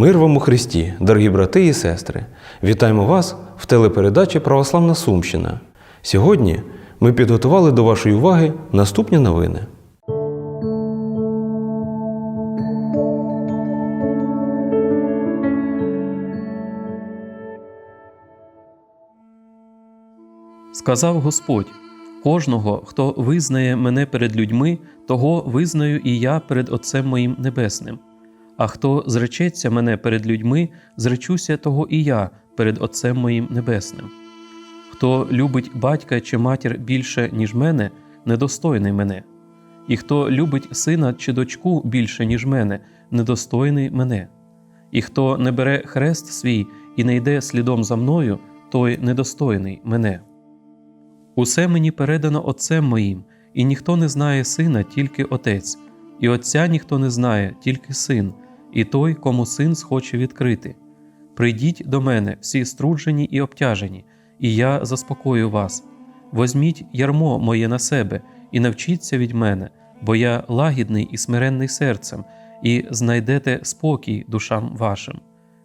Мир вам у Христі, дорогі брати і сестри! Вітаємо вас в телепередачі Православна Сумщина. Сьогодні ми підготували до вашої уваги наступні новини. Сказав Господь: кожного, хто визнає мене перед людьми, того визнаю і я перед Отцем моїм Небесним. А хто зречеться мене перед людьми, зречуся того і я перед Отцем моїм Небесним. Хто любить батька чи матір більше, ніж мене, недостойний мене, і хто любить сина чи дочку більше, ніж мене, недостойний мене. І хто не бере хрест свій і не йде слідом за мною, той недостойний мене. Усе мені передано Отцем моїм, і ніхто не знає сина, тільки Отець, і Отця ніхто не знає, тільки син, і той, кому син схоче відкрити. Прийдіть до мене, всі струджені і обтяжені, і я заспокою вас. Возьміть ярмо моє на себе і навчіться від мене, бо я лагідний і смиренний серцем, і знайдете спокій душам вашим.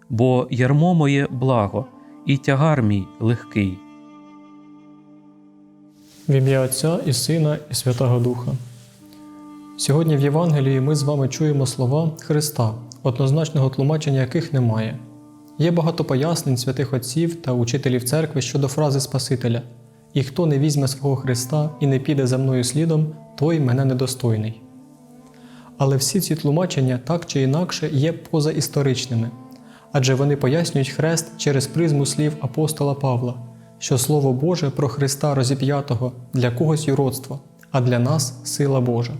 Бо ярмо моє благо, і тягар мій легкий. В ім'я Отця і Сина, і Святого Духа. Сьогодні в Євангелії ми з вами чуємо слова Христа, однозначного тлумачення яких немає. Є багато пояснень святих отців та учителів церкви щодо фрази Спасителя І хто не візьме свого Христа і не піде за мною слідом, той мене недостойний. Але всі ці тлумачення так чи інакше є позаісторичними, адже вони пояснюють хрест через призму слів апостола Павла, що Слово Боже про Христа розіп'ятого для когось юродство, а для нас сила Божа.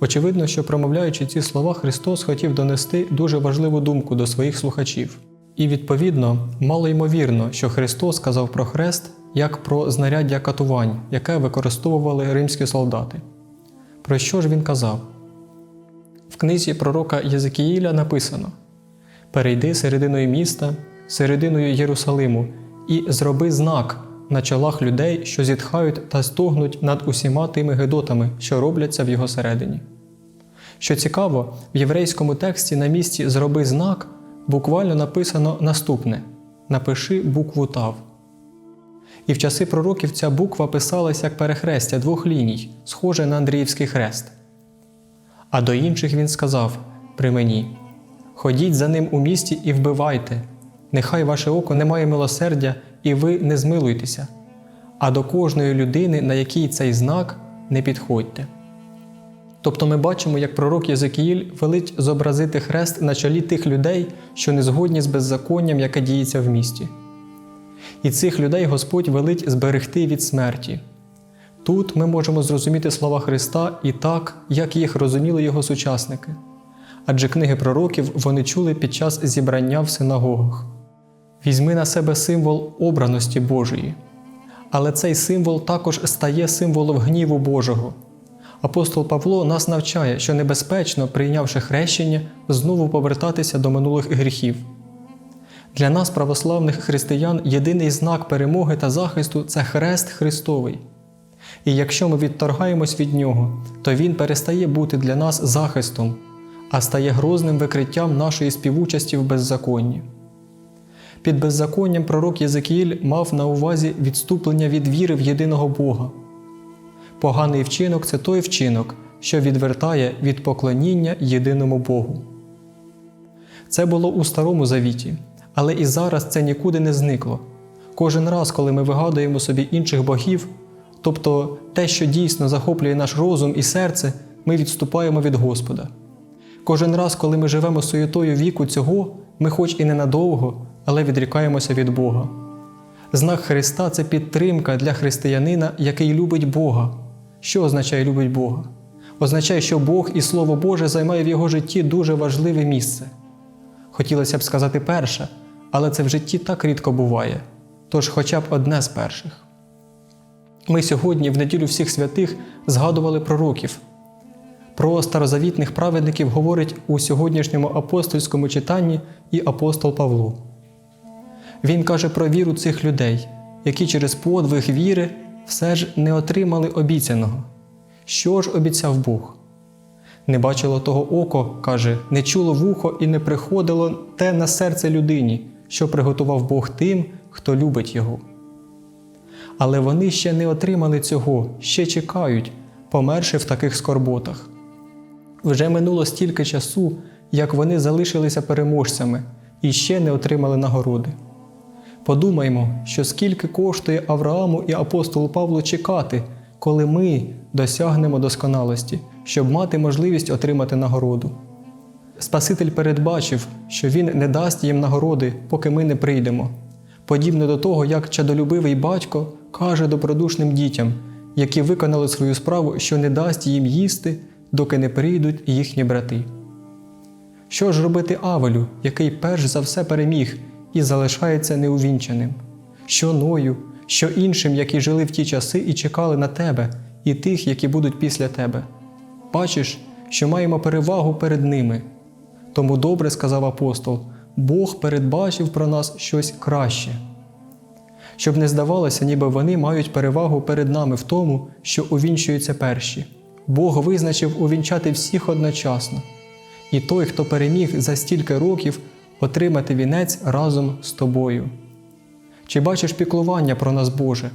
Очевидно, що промовляючи ці слова, Христос хотів донести дуже важливу думку до своїх слухачів. І, відповідно, мало ймовірно, що Христос сказав про хрест як про знаряддя катувань, яке використовували римські солдати. Про що ж він казав? В книзі пророка Єзекіїля написано: Перейди серединою міста, серединою Єрусалиму, і зроби знак на чолах людей, що зітхають та стогнуть над усіма тими гедотами, що робляться в його середині. Що цікаво, в єврейському тексті на місці Зроби знак буквально написано наступне: Напиши букву Тав. І в часи пророків ця буква писалась як перехрестя двох ліній, схоже на Андріївський хрест. А до інших він сказав при мені: Ходіть за ним у місті і вбивайте, нехай ваше око не має милосердя, і ви не змилуйтеся, а до кожної людини, на якій цей знак, не підходьте. Тобто ми бачимо, як пророк Єзекіїль велить зобразити хрест на чолі тих людей, що не згодні з беззаконням, яке діється в місті. І цих людей Господь велить зберегти від смерті. Тут ми можемо зрозуміти слова Христа і так, як їх розуміли його сучасники. Адже книги пророків вони чули під час зібрання в синагогах. Візьми на себе символ обраності Божої. Але цей символ також стає символом гніву Божого. Апостол Павло нас навчає, що небезпечно, прийнявши хрещення, знову повертатися до минулих гріхів. Для нас, православних християн, єдиний знак перемоги та захисту це хрест Христовий. І якщо ми відторгаємось від нього, то він перестає бути для нас захистом, а стає грозним викриттям нашої співучасті в беззаконні. Під беззаконням пророк Єзекіїль мав на увазі відступлення від віри в єдиного Бога. Поганий вчинок це той вчинок, що відвертає від поклоніння єдиному Богу. Це було у Старому Завіті, але і зараз це нікуди не зникло. Кожен раз, коли ми вигадуємо собі інших богів, тобто те, що дійсно захоплює наш розум і серце, ми відступаємо від Господа. Кожен раз, коли ми живемо суєтою віку цього, ми хоч і ненадовго, але відрікаємося від Бога. Знак Христа це підтримка для християнина, який любить Бога. Що означає любить Бога? Означає, що Бог і Слово Боже займає в його житті дуже важливе місце. Хотілося б сказати перше, але це в житті так рідко буває, тож хоча б одне з перших. Ми сьогодні, в неділю всіх святих, згадували пророків. Про старозавітних праведників говорить у сьогоднішньому апостольському читанні і апостол Павло. Він каже про віру цих людей, які через подвиг віри все ж не отримали обіцяного. Що ж обіцяв Бог? Не бачило того око, каже, не чуло вухо і не приходило те на серце людині, що приготував Бог тим, хто любить його. Але вони ще не отримали цього, ще чекають, померши в таких скорботах. Вже минуло стільки часу, як вони залишилися переможцями і ще не отримали нагороди. Подумаймо, що скільки коштує Аврааму і апостолу Павлу чекати, коли ми досягнемо досконалості, щоб мати можливість отримати нагороду. Спаситель передбачив, що Він не дасть їм нагороди, поки ми не прийдемо, подібно до того, як чадолюбивий батько каже добродушним дітям, які виконали свою справу, що не дасть їм їсти, доки не прийдуть їхні брати. Що ж робити Авелю, який перш за все переміг і залишається неувінченим? Що Ною, що іншим, які жили в ті часи і чекали на тебе, і тих, які будуть після тебе? Бачиш, що маємо перевагу перед ними. Тому добре сказав апостол: Бог передбачив про нас щось краще. Щоб не здавалося, ніби вони мають перевагу перед нами в тому, що увінчуються перші. Бог визначив увінчати всіх одночасно, і той, хто переміг за стільки років, отримати вінець разом з тобою. Чи бачиш піклування про нас, Боже?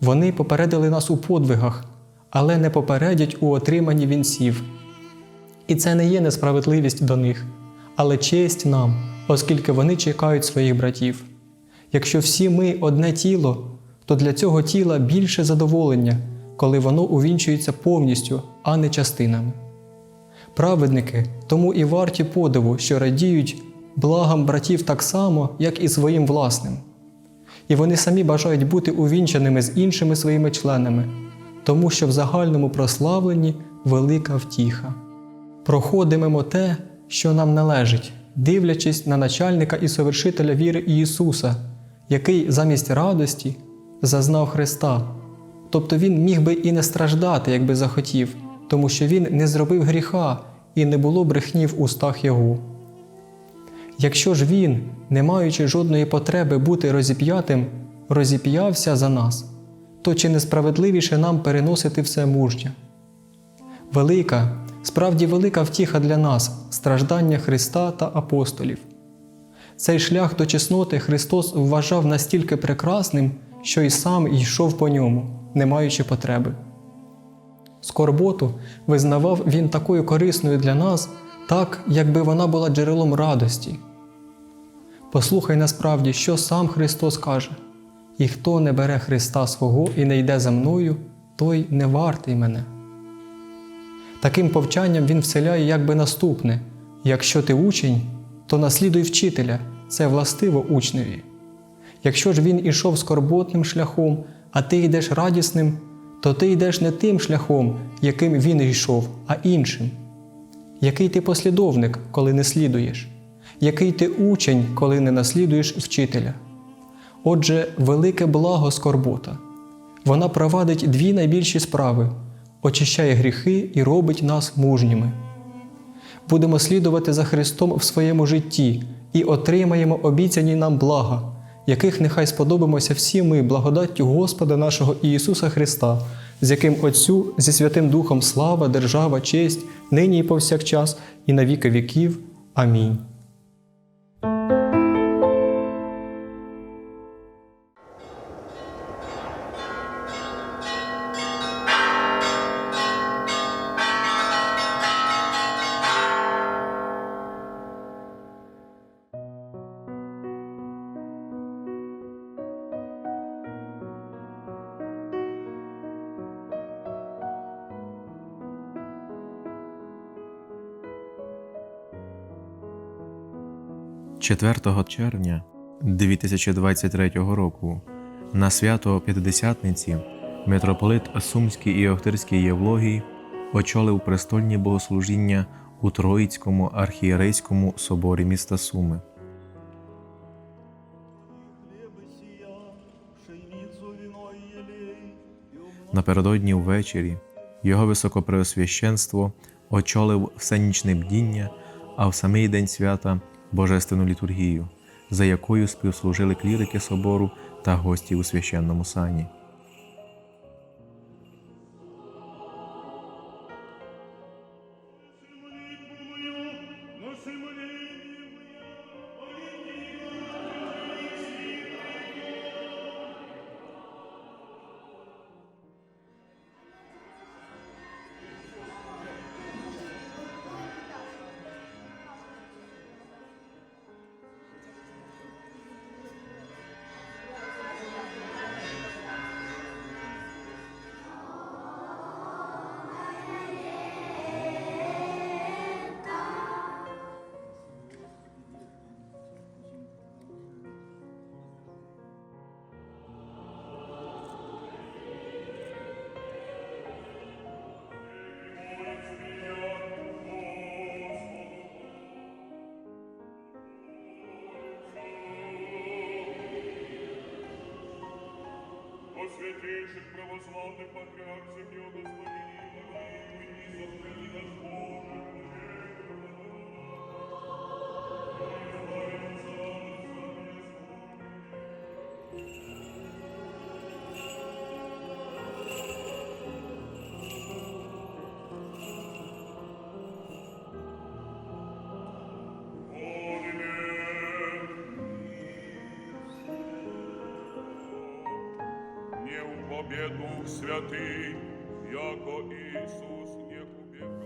Вони попередили нас у подвигах, але не попередять у отриманні вінців. І це не є несправедливість до них, але честь нам, оскільки вони чекають своїх братів. Якщо всі ми одне тіло, то для цього тіла більше задоволення, коли воно увінчується повністю, а не частинами. Праведники тому і варті подиву, що радіють благам братів так само, як і своїм власним. І вони самі бажають бути увінченими з іншими своїми членами, тому що в загальному прославленні велика втіха. Проходимемо те, що нам належить, дивлячись на начальника і совершителя віри Ісуса, який замість радості зазнав Христа. Тобто Він міг би і не страждати, якби захотів, тому що Він не зробив гріха і не було брехні в устах Його. Якщо ж Він, не маючи жодної потреби бути розіп'ятим, розіп'явся за нас, то чи несправедливіше нам переносити все муждя? Велика, справді велика втіха для нас страждання Христа та апостолів. Цей шлях до чесноти Христос вважав настільки прекрасним, що й сам йшов по ньому, не маючи потреби. Скорботу визнавав він такою корисною для нас, так, якби вона була джерелом радості. Послухай насправді, що сам Христос каже: і хто не бере Христа свого і не йде за мною, той не вартий мене. Таким повчанням він вселяє якби наступне: якщо ти учень, то наслідуй вчителя, це властиво учневі. Якщо ж він ішов скорботним шляхом, а ти йдеш радісним, то ти йдеш не тим шляхом, яким він йшов, а іншим. Який ти послідовник, коли не слідуєш? Який ти учень, коли не наслідуєш вчителя? Отже, велике благо скорбота. Вона провадить дві найбільші справи очищає гріхи і робить нас мужніми. Будемо слідувати за Христом в своєму житті і отримаємо обіцяні нам блага, яких нехай сподобимося всі ми благодаттю Господа нашого Ісуса Христа, з яким Отцю зі Святим Духом слава, держава, честь, нині і повсякчас, і на віки віків. Амінь. – 4 червня 2023 року на свято П'ятидесятниці митрополит Сумський і Охтирський Євлогій очолив престольні богослужіння у Троїцькому архієрейському соборі міста Суми. Напередодні ввечері його високопреосвященство очолив всенічне бдіння, а в самий день свята Божественну літургію, за якою співслужили клірики собору та гості у священному сані. святейших православных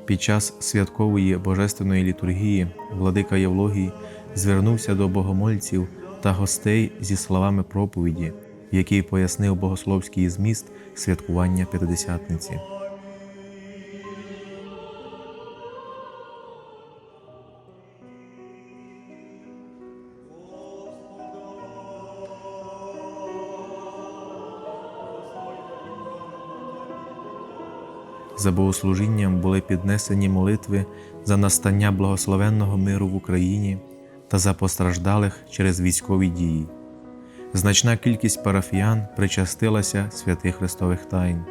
Під час святкової божественної літургії владика Євлогій звернувся до богомольців та гостей зі словами проповіді, в якій пояснив богословський зміст святкування П'ятидесятниці. За богослужінням були піднесені молитви за настання благословенного миру в Україні та за постраждалих через військові дії. Значна кількість парафіян причастилася святих Христових тайн.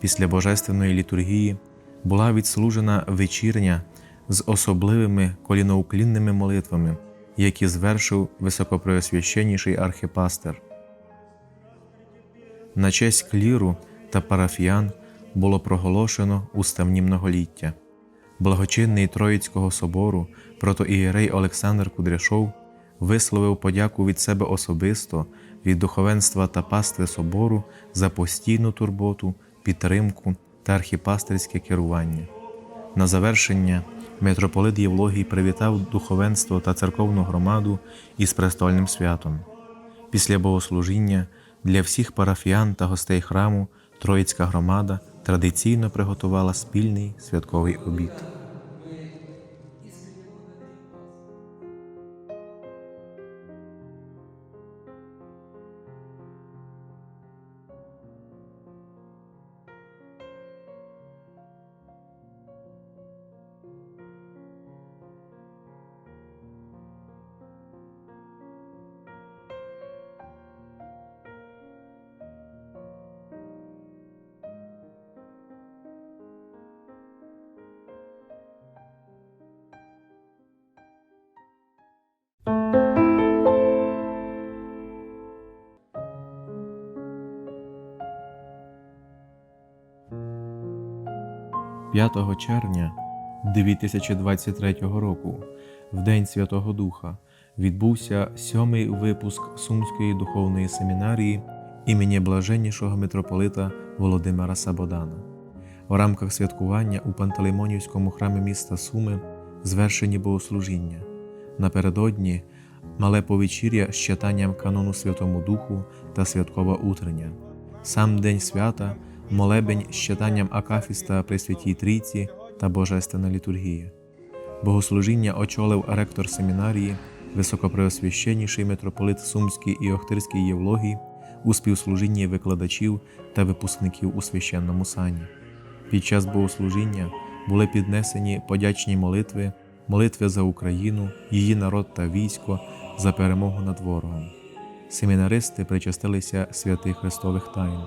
Після божественної літургії була відслужена вечірня з особливими коліноуклінними молитвами, які звершив високопреосвященніший архіпастер. На честь кліру та парафіян було проголошено уставні многоліття. Благочинний Троїцького собору протоієрей Олександр Кудряшов висловив подяку від себе особисто від духовенства та пастви собору за постійну турботу, підтримку та архіпастерське керування. На завершення митрополит Євлогій привітав духовенство та церковну громаду із престольним святом. Після богослужіння для всіх парафіян та гостей храму Троїцька громада традиційно приготувала спільний святковий обід. – 5 червня 2023 року, в День Святого Духа, відбувся сьомий випуск Сумської духовної семінарії імені блаженнішого митрополита Володимира Сабодана. В рамках святкування у Пантелеймонівському храмі міста Суми звершені богослужіння. Напередодні мале повечір'я з читанням канону Святому Духу та святкова утрення. Сам день свята, молебень з читанням Акафіста при Святій Трійці та Божественна літургія. Богослужіння очолив ректор семінарії, високопреосвященніший митрополит Сумський і Охтирський Євлогій у співслужінні викладачів та випускників у священному сані. Під час богослужіння були піднесені подячні молитви, молитви за Україну, її народ та військо за перемогу над ворогом. Семінаристи причастилися святих Христових тайн.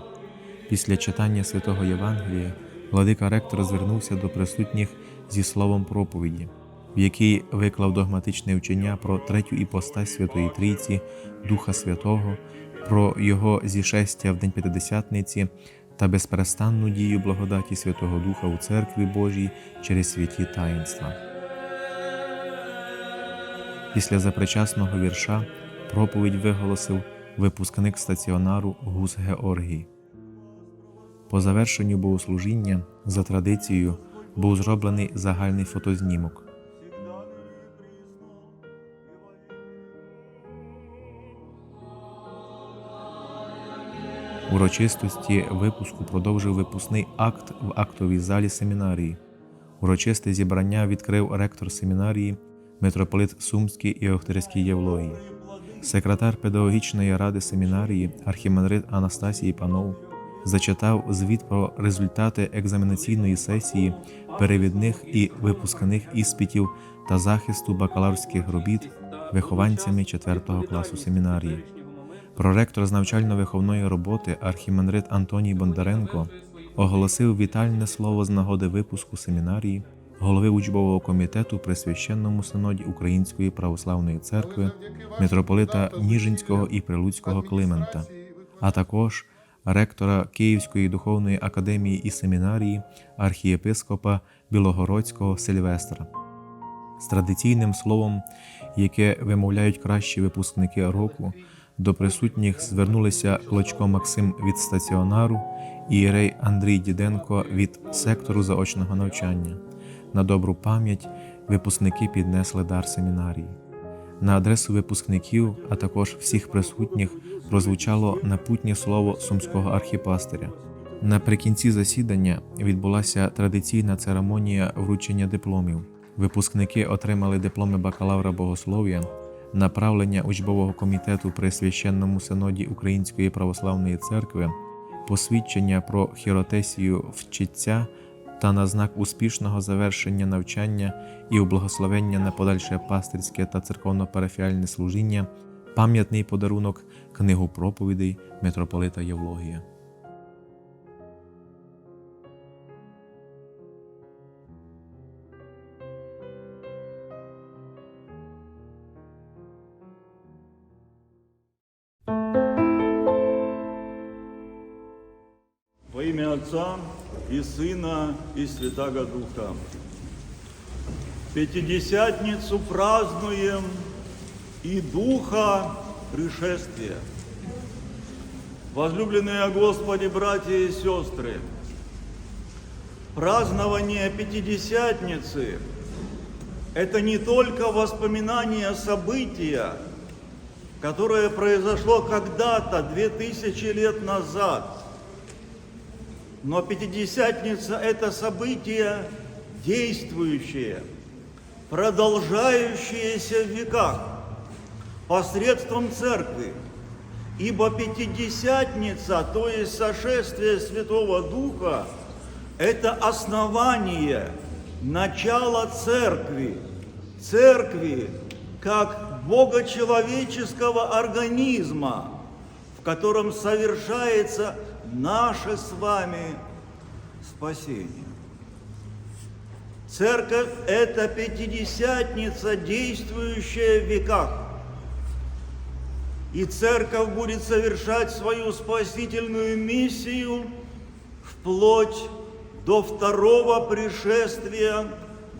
Після читання святого Євангелія владика ректор звернувся до присутніх зі словом проповіді, в якій виклав догматичне вчення про третю іпостась Святої Трійці, Духа Святого, про Його зішестя в День П'ятидесятниці та безперестанну дію благодаті Святого Духа у Церкві Божій через святі таїнства. Після запричасного вірша проповідь виголосив випускник стаціонару Гус Георгій. По завершенню богослужіння за традицією був зроблений загальний фотознімок. Урочистості випуску продовжив випускний акт в актовій залі семінарії. Урочисте зібрання відкрив ректор семінарії, митрополит Сумський і Охтирський Євлогій. Секретар педагогічної ради семінарії архімандрит Анастасій Панов зачитав звіт про результати екзаменаційної сесії перевідних і випускних іспитів та захисту бакалаврських робіт вихованцями 4 класу семінарії. Проректор з навчально-виховної роботи архімандрит Антоній Бондаренко оголосив вітальне слово з нагоди випуску семінарії голови учбового комітету при священному синоді Української православної церкви митрополита Ніжинського і Прилуцького Климента, а також ректора Київської духовної академії і семінарії архієпископа Білогородського Сильвестра. З традиційним словом, яке вимовляють кращі випускники року, до присутніх звернулися Клочко Максим від стаціонару і Єрей Андрій Діденко від сектору заочного навчання. На добру пам'ять випускники піднесли дар семінарії. На адресу випускників, а також всіх присутніх, прозвучало напутнє слово сумського архіпастиря. Наприкінці засідання відбулася традиційна церемонія вручення дипломів. Випускники отримали дипломи бакалавра богослов'я, направлення учбового комітету при священному синоді Української православної церкви, посвідчення про хіротесію вчиться та на знак успішного завершення навчання і ублагословення на подальше пастирське та церковно-парафіальне служіння, пам'ятний подарунок, книгу проповідей митрополита Євлогія. Во имя Отца и Сына и Святаго Духа. Пятидесятницу празднуем и Духа пришествия. Возлюбленные о Господе, братья и сестры, празднование Пятидесятницы – это не только воспоминание события, которое произошло когда-то, две тысячи лет назад – но Пятидесятница – это событие действующее, продолжающееся в веках посредством Церкви. Ибо Пятидесятница, то есть сошествие Святого Духа, это основание, начало Церкви. Церкви как богочеловеческого организма, в котором совершается наше с вами спасение. Церковь – это пятидесятница, действующая в веках. И церковь будет совершать свою спасительную миссию вплоть до второго пришествия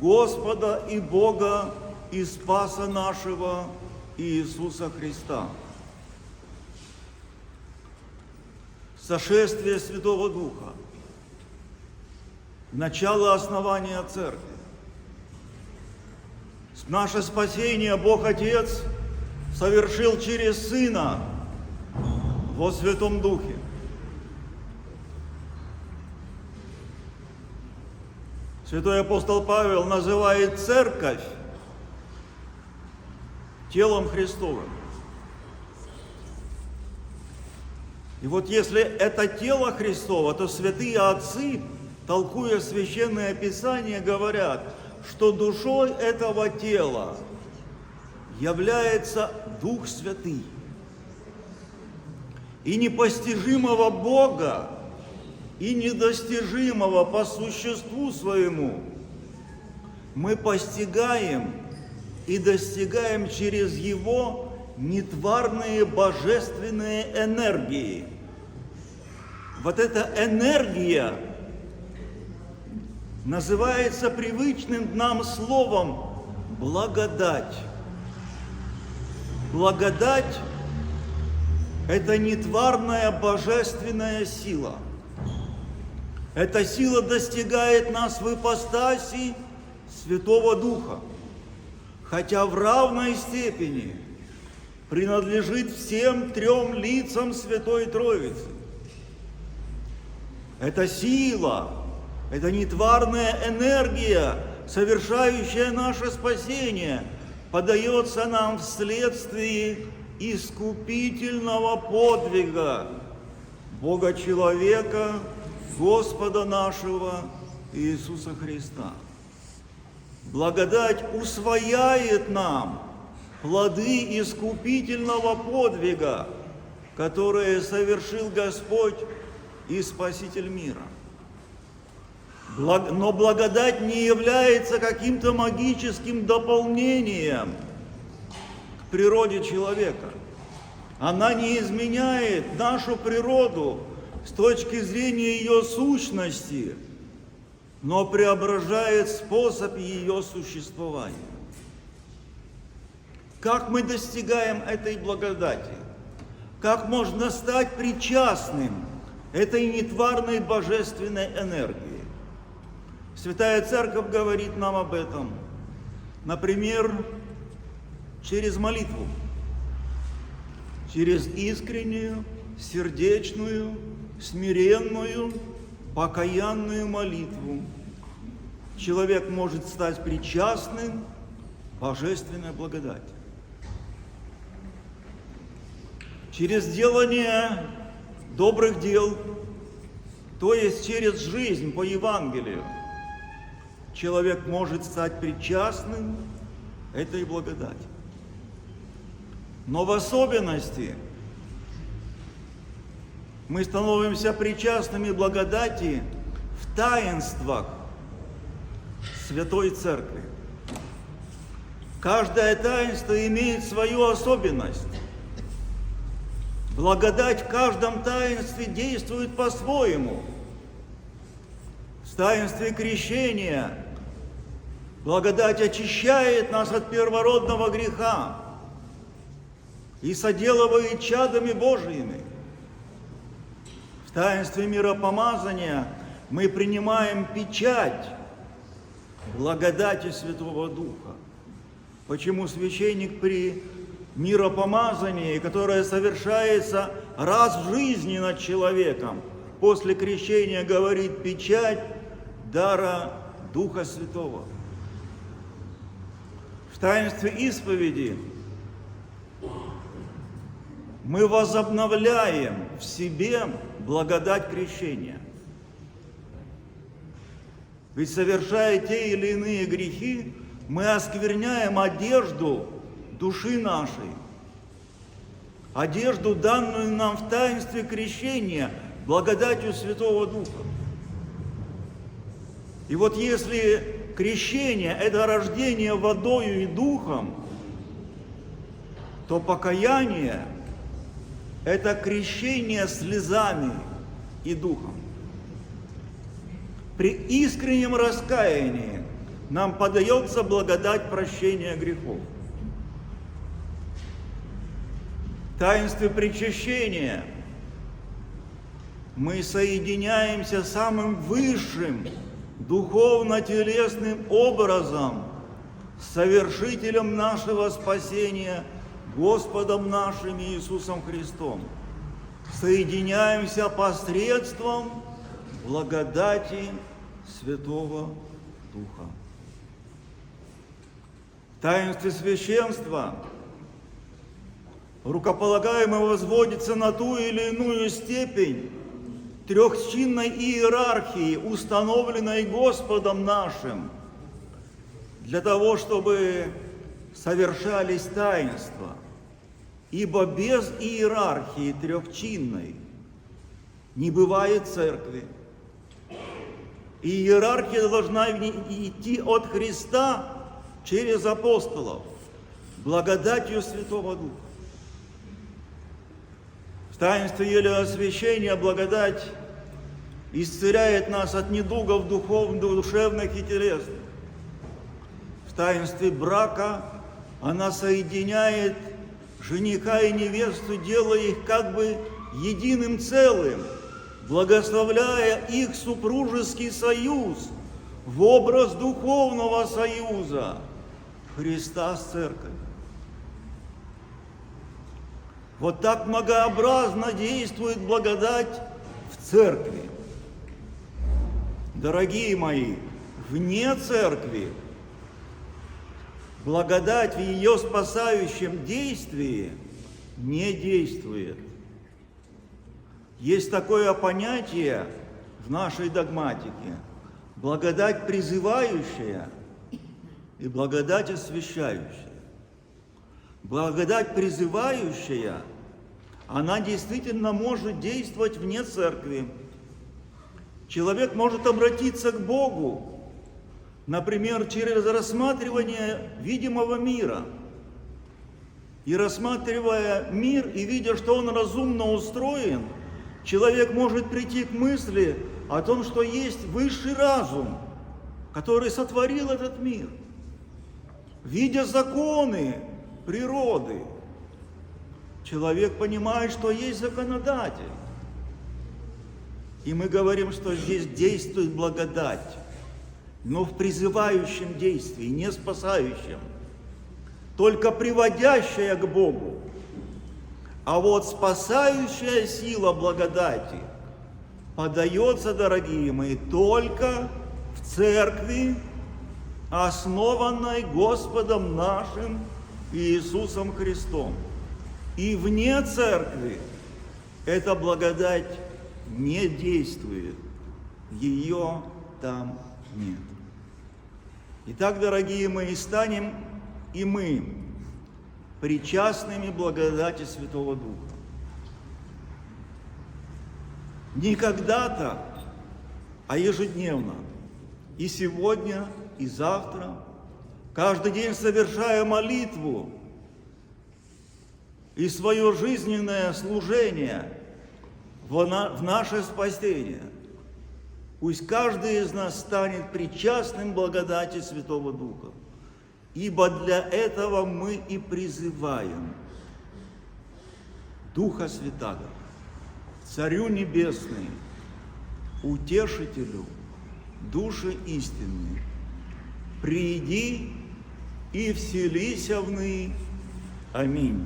Господа и Бога и Спаса нашего Иисуса Христа. сошествие Святого Духа, начало основания Церкви. Наше спасение Бог Отец совершил через Сына во Святом Духе. Святой апостол Павел называет Церковь телом Христовым. И вот если это тело Христово, то святые отцы, толкуя священное писание, говорят, что душой этого тела является Дух Святый. И непостижимого Бога, и недостижимого по существу своему мы постигаем и достигаем через Его нетварные божественные энергии. Вот эта энергия называется привычным нам словом благодать. Благодать – это нетварная божественная сила. Эта сила достигает нас в ипостаси Святого Духа, хотя в равной степени – принадлежит всем трем лицам Святой Троицы. Это сила, это нетварная энергия, совершающая наше спасение, подается нам вследствие искупительного подвига Бога человека, Господа нашего Иисуса Христа. Благодать усвояет нам плоды искупительного подвига, которое совершил Господь и Спаситель мира. Но благодать не является каким-то магическим дополнением к природе человека. Она не изменяет нашу природу с точки зрения ее сущности, но преображает способ ее существования. Как мы достигаем этой благодати? Как можно стать причастным этой нетварной божественной энергии? Святая Церковь говорит нам об этом. Например, через молитву. Через искреннюю, сердечную, смиренную, покаянную молитву. Человек может стать причастным божественной благодати. Через делание добрых дел, то есть через жизнь по Евангелию, человек может стать причастным этой благодати. Но в особенности мы становимся причастными благодати в таинствах Святой Церкви. Каждое таинство имеет свою особенность. Благодать в каждом таинстве действует по-своему. В таинстве крещения благодать очищает нас от первородного греха и соделывает чадами Божьими. В таинстве миропомазания мы принимаем печать благодати Святого Духа. Почему священник при миропомазании, которое совершается раз в жизни над человеком, после крещения говорит печать дара Духа Святого. Таинстве исповеди мы возобновляем в себе благодать крещения. Ведь совершая те или иные грехи, мы оскверняем одежду души нашей, одежду, данную нам в таинстве крещения, благодатью Святого Духа. И вот если крещение – это рождение водою и духом, то покаяние – это крещение слезами и духом. При искреннем раскаянии нам подается благодать прощения грехов. В таинстве причащения мы соединяемся с самым высшим духовно-телесным образом совершителем нашего спасения Господом нашим Иисусом Христом. Соединяемся посредством благодати Святого Духа. В таинстве священства рукополагаемый возводится на ту или иную степень трехчинной иерархии, установленной Господом нашим, для того, чтобы совершались таинства. Ибо без иерархии трехчинной не бывает церкви. И иерархия должна идти от Христа через апостолов, благодатью Святого Духа. В таинстве елеосвящения благодать исцеляет нас от недугов духовных, душевных и телесных. В таинстве брака она соединяет жениха и невесту, делая их как бы единым целым, благословляя их супружеский союз в образ духовного союза Христа с церковью. Вот так многообразно действует благодать в церкви. Дорогие мои, вне церкви благодать в ее спасающем действии не действует. Есть такое понятие в нашей догматике – благодать призывающая и благодать освящающая. Благодать призывающая она действительно может действовать вне церкви. Человек может обратиться к Богу, например, через рассматривание видимого мира. И рассматривая мир и видя, что он разумно устроен, человек может прийти к мысли о том, что есть высший разум, который сотворил этот мир. Видя законы природы, человек понимает, что есть законодатель. И мы говорим, что здесь действует благодать, но в призывающем действии, не спасающем, только приводящая к Богу. А вот спасающая сила благодати подается, дорогие мои, только в церкви, основанной Господом нашим Иисусом Христом. И вне церкви эта благодать не действует, ее там нет. Итак, дорогие мои, станем и мы причастными благодати Святого Духа. Не когда-то, а ежедневно. И сегодня, и завтра, каждый день совершая молитву и свое жизненное служение в на- в наше спасение. Пусть каждый из нас станет причастным благодати Святого Духа. Ибо для этого мы и призываем Духа Святаго, Царю Небесный, Утешителю, души истинные, приди и вселися в ны. Аминь.